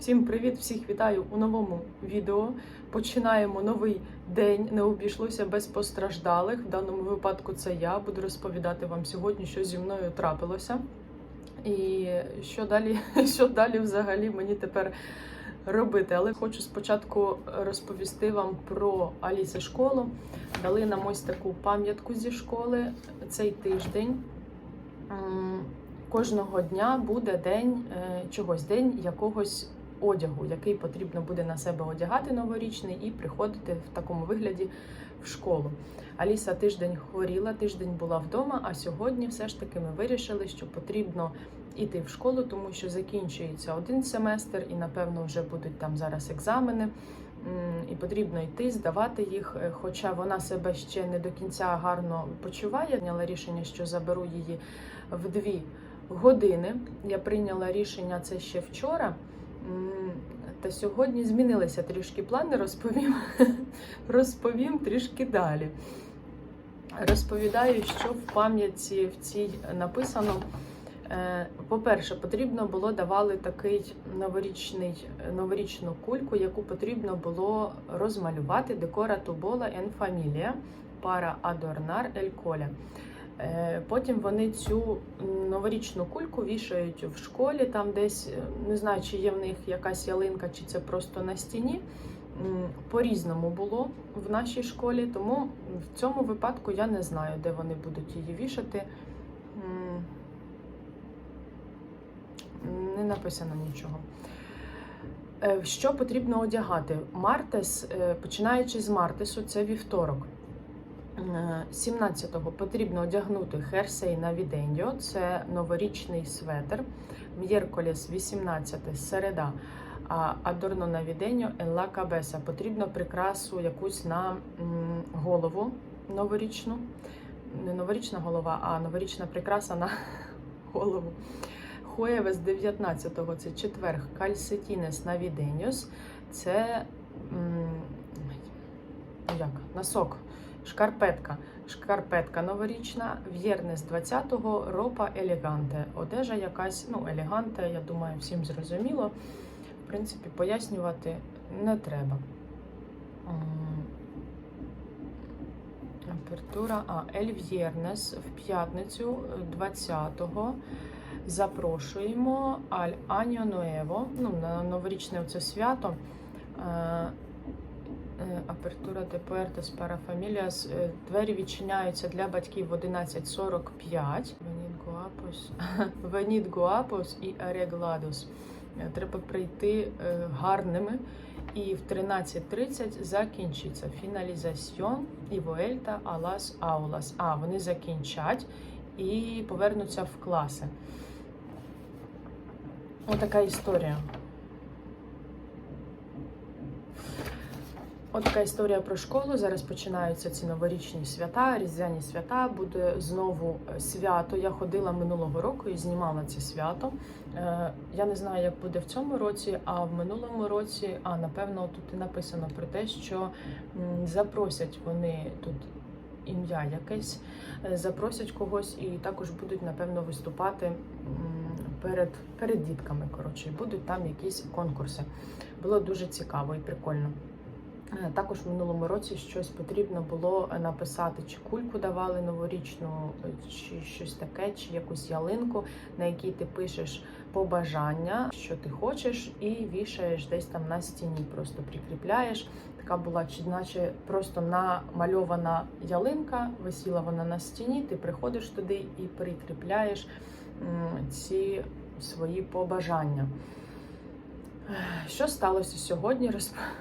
Всім привіт! Всіх вітаю у новому відео. Починаємо новий день. Не обійшлося без постраждалих. В даному випадку це я буду розповідати вам сьогодні, що зі мною трапилося. І що далі, що далі взагалі мені тепер робити. Але хочу спочатку розповісти вам про Аліси школу. Дали нам ось таку пам'ятку зі школи цей тиждень. Кожного дня буде день е, чогось, день якогось одягу, який потрібно буде на себе одягати новорічний і приходити в такому вигляді в школу. Аліса тиждень хворіла, тиждень була вдома, а сьогодні все ж таки ми вирішили, що потрібно йти в школу, тому що закінчується один семестр, і напевно вже будуть там зараз екзамени. І потрібно йти, здавати їх. Е, Хоча вона себе ще не до кінця гарно почуває. Прийняла рішення, що заберу її в дві години. Я прийняла рішення це ще вчора. Та сьогодні змінилися трішки плани, розповім, розповім трішки далі. Розповідаю, що в пам'ятці в цій написано. Е, По-перше, потрібно було давали такий новорічний, новорічну кульку, яку потрібно було розмалювати декора тубола en familia para adornar el cole. Е, Потім вони цю новорічну кульку вішають в школі, там десь е, не знаю, чи є в них якась ялинка, чи це просто на стіні. По-різному було в нашій школі, тому в цьому випадку я не знаю, де вони будуть її вішати. Не написано нічого. Е, Що потрібно одягати? Мартес, починаючи з Мартесу, це вівторок. Е, 17-го потрібно одягнути херсей навіденьо, це новорічний светр. М'єрколіс 18 середа. Адорно навіденьо елла кабеса. Потрібно прикрасу якусь на голову новорічну. Не новорічна голова, а новорічна прикраса на голову. Хуевес 19-го це четверг. Кальсетінес навіденьос. Це ну як, носок. Шкарпетка. Шкарпетка новорічна, в'єрнес 20-го, ропа елеганте. Одежа якась, ну, елеганте, я думаю, всім зрозуміло. В принципі, пояснювати не треба. Апертура, а Ель В'єрнес в п'ятницю 20-го. Запрошуємо Аль Аньо Нуево, ну, на новорічне це свято. Е, Апертура де Пуертес Парафаміліас. Е, Двері відчиняються для батьків в 11.45. Веніт Гуапос, і Арегладос. Е, Треба прийти гарними. І в 13.30 закінчиться фіналізаціон і Вуельта Алас Аулас. А, вони закінчать і повернуться в класи. Отака історія. Така історія про школу. Зараз починаються ці новорічні свята, різдвяні свята. Буде знову е, свято. Я ходила минулого року і знімала це свято. Е, Я не знаю, як буде в цьому році, а в минулому році, а напевно, тут і написано про те, що запросять вони тут ім'я якесь, е, запросять когось і також будуть, напевно, виступати перед, перед дітками. Коротше, будуть там якісь конкурси. Було дуже цікаво і прикольно. Е, Також в минулому році щось потрібно було написати, чи кульку давали новорічну, е, чи щось таке, чи якусь ялинку, на якій ти пишеш побажання, що ти хочеш, і вішаєш десь там на стіні, просто прикріпляєш. Така була, чи наче просто намальована ялинка, висіла вона на стіні, ти приходиш туди і прикріпляєш ці свої побажання. Що сталося сьогодні?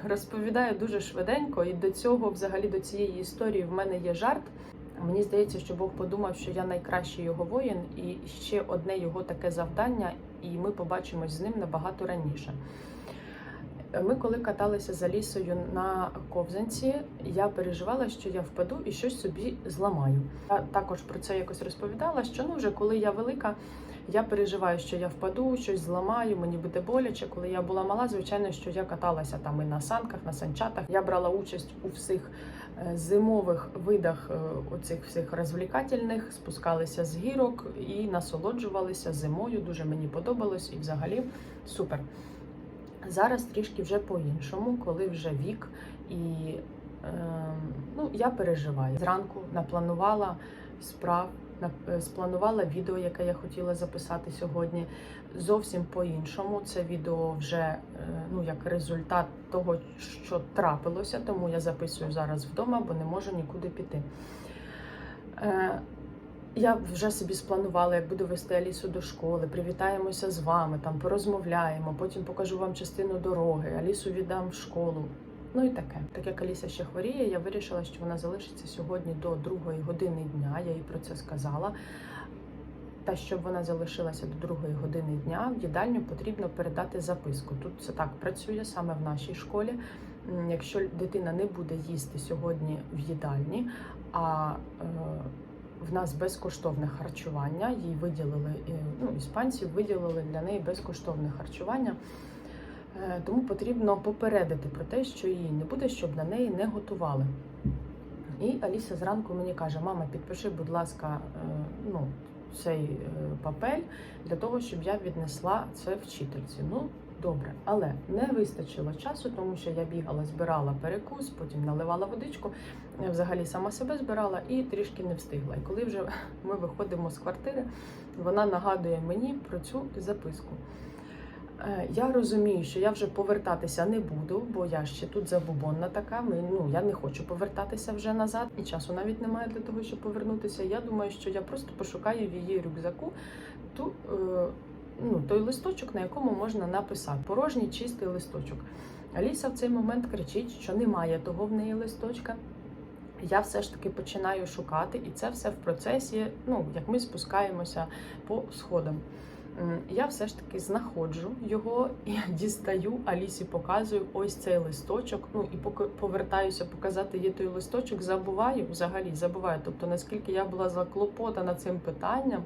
Розповідаю дуже швиденько, і до цього, взагалі, до цієї історії в мене є жарт. Мені здається, що Бог подумав, що я найкращий його воїн, і ще одне його таке завдання, і ми побачимось з ним набагато раніше. Ми, коли каталися за лісою на ковзанці, я переживала, що я впаду і щось собі зламаю. Я також про це якось розповідала. Що ну вже коли я велика, я переживаю, що я впаду, щось зламаю, мені буде боляче. Коли я була мала, звичайно, що я каталася там і на санках, на санчатах. Я брала участь у всіх е, зимових видах е, оцих всіх розвлікательних, спускалися з гірок і насолоджувалися зимою. Дуже мені подобалось і взагалі супер. Зараз трішки вже по-іншому, коли вже вік, і е, ну, я переживаю. Зранку напланувала справ, спланувала відео, яке я хотіла записати сьогодні. Зовсім по-іншому. Це відео вже е, ну, як результат того, що трапилося, тому я записую зараз вдома, бо не можу нікуди піти. Е, я вже собі спланувала, як буду вести Алісу до школи, привітаємося з вами, там порозмовляємо, потім покажу вам частину дороги, Алісу віддам в школу. Ну і таке. Так як Аліса ще хворіє, я вирішила, що вона залишиться сьогодні до другої години дня. Я їй про це сказала. Та щоб вона залишилася до другої години дня, в їдальню потрібно передати записку. Тут це так працює саме в нашій школі. Якщо дитина не буде їсти сьогодні в їдальні, а е, в нас безкоштовне харчування, їй виділили е, ну, іспанці виділили для неї безкоштовне харчування. Е, Тому потрібно попередити про те, що її не буде, щоб на неї не готували. І Аліса зранку мені каже: мама, підпиши, будь ласка, е, ну, цей е, папель для того, щоб я віднесла це вчительці. Ну, добре, але не вистачило часу, тому що я бігала, збирала перекус, потім наливала водичку, взагалі сама себе збирала і трішки не встигла. І коли вже ми виходимо з квартири, вона нагадує мені про цю записку. Е, Я розумію, що я вже повертатися не буду, бо я ще тут забубонна така. Ми, ну, я не хочу повертатися вже назад, і часу навіть немає для того, щоб повернутися. Я думаю, що я просто пошукаю в її рюкзаку ту, е, ну, той листочок, на якому можна написати. Порожній чистий листочок. Аліса в цей момент кричить, що немає того в неї листочка. Я все ж таки починаю шукати, і це все в процесі, ну, як ми спускаємося по сходам. Я все ж таки знаходжу його і дістаю, Алісі показую ось цей листочок. Ну і поки повертаюся показати їй той листочок, забуваю взагалі забуваю. Тобто, наскільки я була заклопотана цим питанням,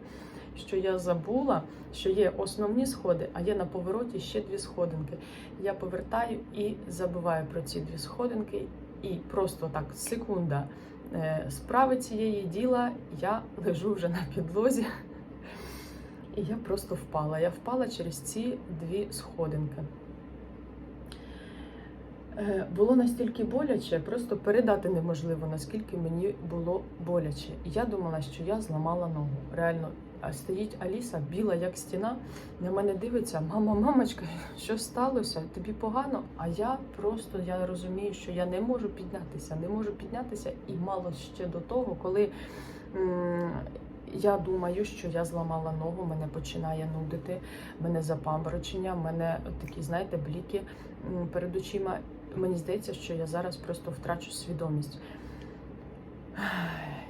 що я забула, що є основні сходи, а є на повороті ще дві сходинки. Я повертаю і забуваю про ці дві сходинки, і просто так секунда е, справи цієї діла я лежу вже на підлозі. І я просто впала. Я впала через ці дві сходинки. Е, Було настільки боляче, просто передати неможливо, наскільки мені було боляче. Я думала, що я зламала ногу. Реально, стоїть Аліса, біла як стіна, на мене дивиться, мама, мамочка, що сталося? Тобі погано? А я просто я розумію, що я не можу піднятися, не можу піднятися, і мало ще до того, коли. Я думаю, що я зламала ногу, мене починає нудити, мене запаморочення, мене такі, знаєте, бліки перед очима. Мені здається, що я зараз просто втрачу свідомість.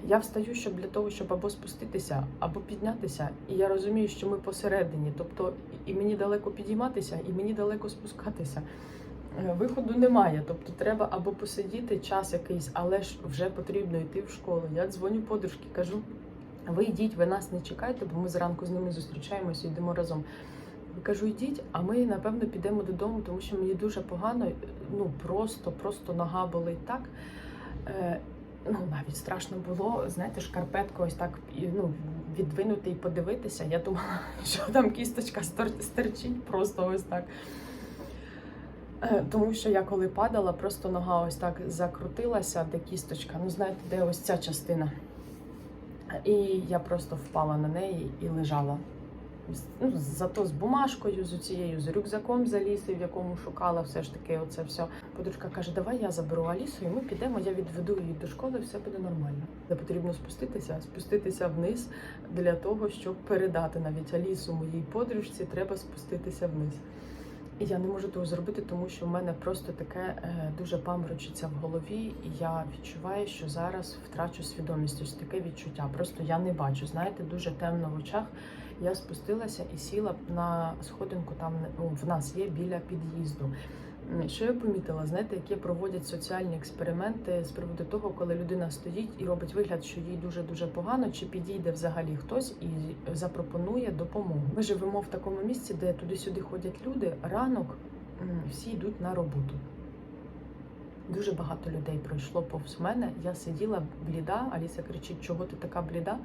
Я встаю, щоб для того, щоб або спуститися, або піднятися. І я розумію, що ми посередині. Тобто, і мені далеко підійматися, і мені далеко спускатися. Е, Виходу немає. Тобто, треба або посидіти час якийсь, але ж вже потрібно йти в школу. Я дзвоню подружки, кажу. Ви йдіть, ви нас не чекайте, бо ми зранку з ними зустрічаємося йдемо разом. Я кажу, йдіть, а ми напевно підемо додому, тому що мені дуже погано, ну просто, просто нога болить так. Е, ну, навіть страшно було, знаєте, шкарпетку ось так ну, відвинути і подивитися. Я думала, що там кісточка стерчить просто ось так. Е, Тому що я коли падала, просто нога ось так закрутилася, де кісточка. Ну, знаєте, де ось ця частина. І я просто впала на неї і лежала. Ну, зато з бумажкою, з цією, з рюкзаком з Алісою, в якому шукала все ж таки оце все. Подружка каже, давай я заберу Алісу, і ми підемо, я відведу її до школи, все буде нормально. Не потрібно спуститися, спуститися вниз для того, щоб передати навіть Алісу моїй подружці, треба спуститися вниз. І я не можу того зробити, тому що в мене просто таке е, дуже памрочиться в голові, і я відчуваю, що зараз втрачу свідомість. Ось таке відчуття. Просто я не бачу. Знаєте, дуже темно в очах. Я спустилася і сіла на сходинку. Там ну, в нас є біля під'їзду. Що я помітила, знаєте, які проводять соціальні експерименти з приводу того, коли людина стоїть і робить вигляд, що їй дуже дуже погано, чи підійде взагалі хтось і запропонує допомогу. Ми живемо в такому місці, де туди-сюди ходять люди. Ранок всі йдуть на роботу. Дуже багато людей пройшло повз мене. Я сиділа бліда. Аліса кричить, чого ти така бліда?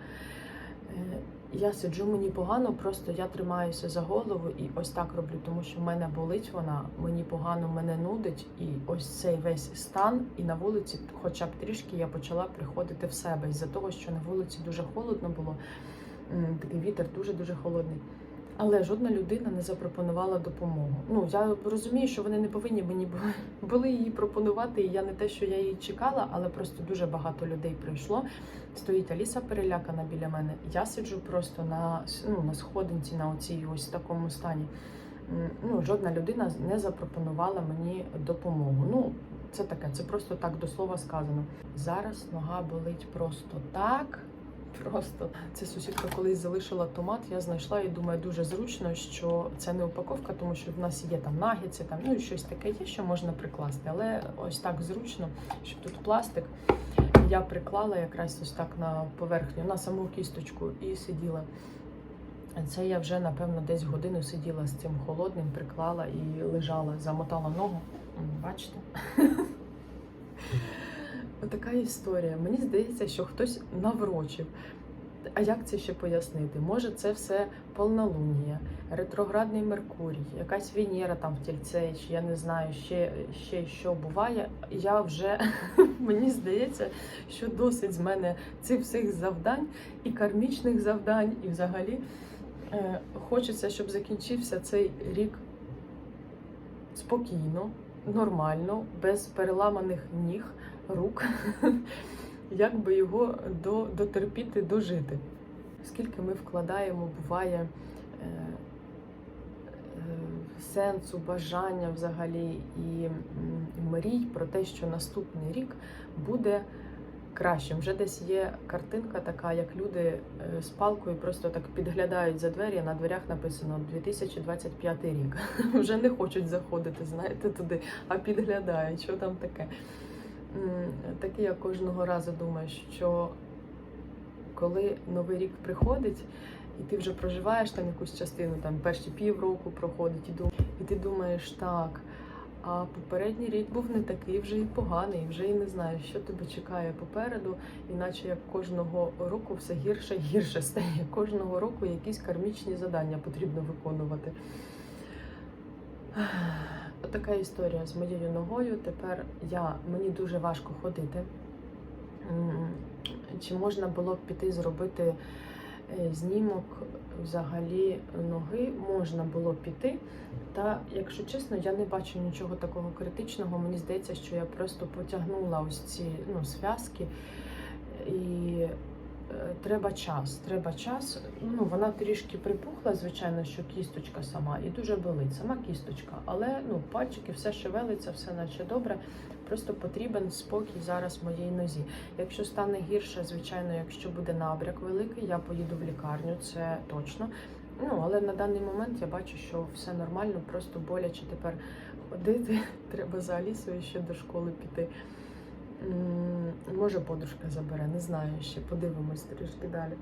Я сиджу, мені погано, просто я тримаюся за голову і ось так роблю, тому що в мене болить вона, мені погано, мене нудить, і ось цей весь стан. І на вулиці, хоча б трішки, я почала приходити в себе із-за того, що на вулиці дуже холодно було. Такий вітер дуже дуже холодний. Але жодна людина не запропонувала допомогу. Ну я розумію, що вони не повинні мені були, її пропонувати. І я не те, що я її чекала, але просто дуже багато людей прийшло. Стоїть Аліса перелякана біля мене. Я сиджу просто на, ну, на сходинці на оцій ось такому стані. Ну, жодна людина не запропонувала мені допомогу. Ну, це таке, це просто так до слова сказано. Зараз нога болить просто так. Просто це сусідка колись залишила томат. Я знайшла і думаю, дуже зручно, що це не упаковка, тому що в нас є там нагетси, там ну і щось таке є, що можна прикласти. Але ось так зручно, що тут пластик. Я приклала якраз ось так на поверхню, на саму кісточку і сиділа. Це я вже, напевно, десь годину сиділа з цим холодним, приклала і лежала, замотала ногу. Бачите? Отака історія. Мені здається, що хтось наврочив. А як це ще пояснити? Може, це все полнолунія, ретроградний Меркурій, якась Венера там в тільце, чи я не знаю, ще, ще що буває. Я вже мені здається, що досить з мене цих всіх завдань і кармічних завдань, і взагалі е, хочеться, щоб закінчився цей рік спокійно, нормально, без переламаних ніг, рук. Як би його до, дотерпіти, дожити. Скільки ми вкладаємо, буває е, е, сенсу, бажання взагалі і м, мрій про те, що наступний рік буде кращим. Вже десь є картинка така, як люди е, з палкою просто так підглядають за двері, на дверях написано 2025 рік. Вже не хочуть заходити, знаєте, туди, а підглядають, що там таке. Таке я кожного разу думаю, що коли новий рік приходить, і ти вже проживаєш там якусь частину, там перші півроку проходить, і, дум... і ти думаєш, так, а попередній рік був не такий вже і поганий, вже і не знаю, що тебе чекає попереду, іначе як кожного року все гірше і гірше стає. Кожного року якісь кармічні завдання потрібно виконувати. Така історія з моєю ногою. Тепер я мені дуже важко ходити. Чи можна було б піти зробити е, знімок взагалі ноги? Можна було б піти. Та, якщо чесно, я не бачу нічого такого критичного. Мені здається, що я просто потягнула ось ці ну, зв'язки. І треба час. Треба час. Ну, вона трішки припухла, звичайно, що кісточка сама, і дуже болить, сама кісточка. Але ну, пальчики, все шевелиться, все наче добре. Просто потрібен спокій зараз моїй нозі. Якщо стане гірше, звичайно, якщо буде набряк великий, я поїду в лікарню, це точно. Ну, але на даний момент я бачу, що все нормально, просто боляче тепер ходити. Треба за Алісою ще до школи піти. Може, подружка забере, не знаю ще, подивимось трішки далі.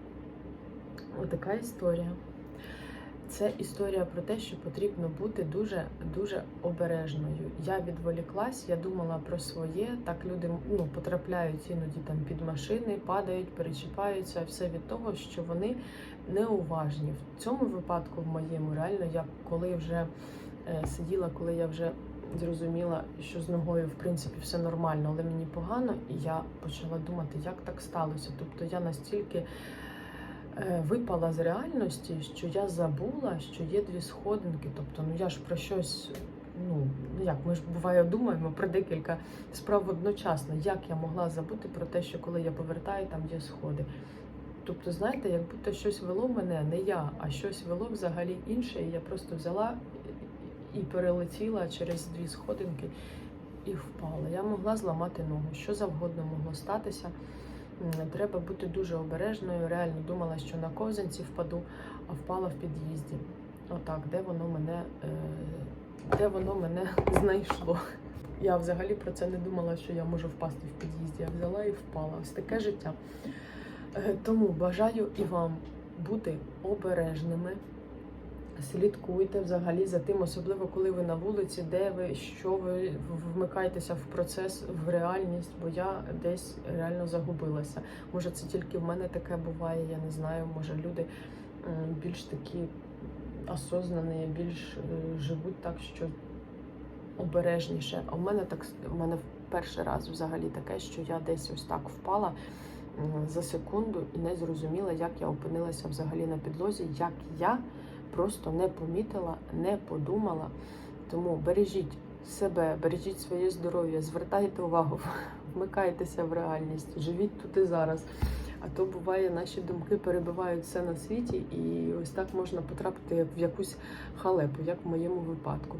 Отака історія. Це історія про те, що потрібно бути дуже дуже обережною. Я відволіклась, я думала про своє. Так люди ну, потрапляють іноді там під машини, падають, перечіпаються. Все від того, що вони неуважні. В цьому випадку, в моєму, реально, я коли вже е, сиділа, коли я вже зрозуміла, що з ногою в принципі все нормально, але мені погано, і я почала думати, як так сталося. Тобто я настільки е, випала з реальності, що я забула, що є дві сходинки. Тобто, ну я ж про щось. Ну, ну як ми ж буває думаємо про декілька справ одночасно. Як я могла забути про те, що коли я повертаю, там є сходи. Тобто, знаєте, як будто щось вело мене, не я, а щось вело взагалі інше, і я просто взяла і перелетіла через дві сходинки і впала. Я могла зламати ногу, що завгодно могло статися. Треба бути дуже обережною. Реально думала, що на ковзанці впаду, а впала в під'їзді. Отак, де воно мене, е, де воно мене знайшло. Я взагалі про це не думала, що я можу впасти в під'їзді. Я взяла і впала. Ось таке життя. Е, Тому бажаю і вам бути обережними, Слідкуйте взагалі за тим, особливо коли ви на вулиці, де ви, що ви вмикаєтеся в процес, в реальність, бо я десь реально загубилася. Може, це тільки в мене таке буває, я не знаю. Може, люди більш такі осознані, більш е, живуть так, що обережніше. А в мене так в мене перший раз взагалі таке, що я десь ось так впала за секунду і не зрозуміла, як я опинилася взагалі на підлозі, як я просто не помітила, не подумала. Тому бережіть себе, бережіть своє здоров'я, звертайте увагу, вмикайтеся в реальність, живіть тут і зараз. А то буває, наші думки перебивають все на світі, і ось так можна потрапити в якусь халепу, як в моєму випадку.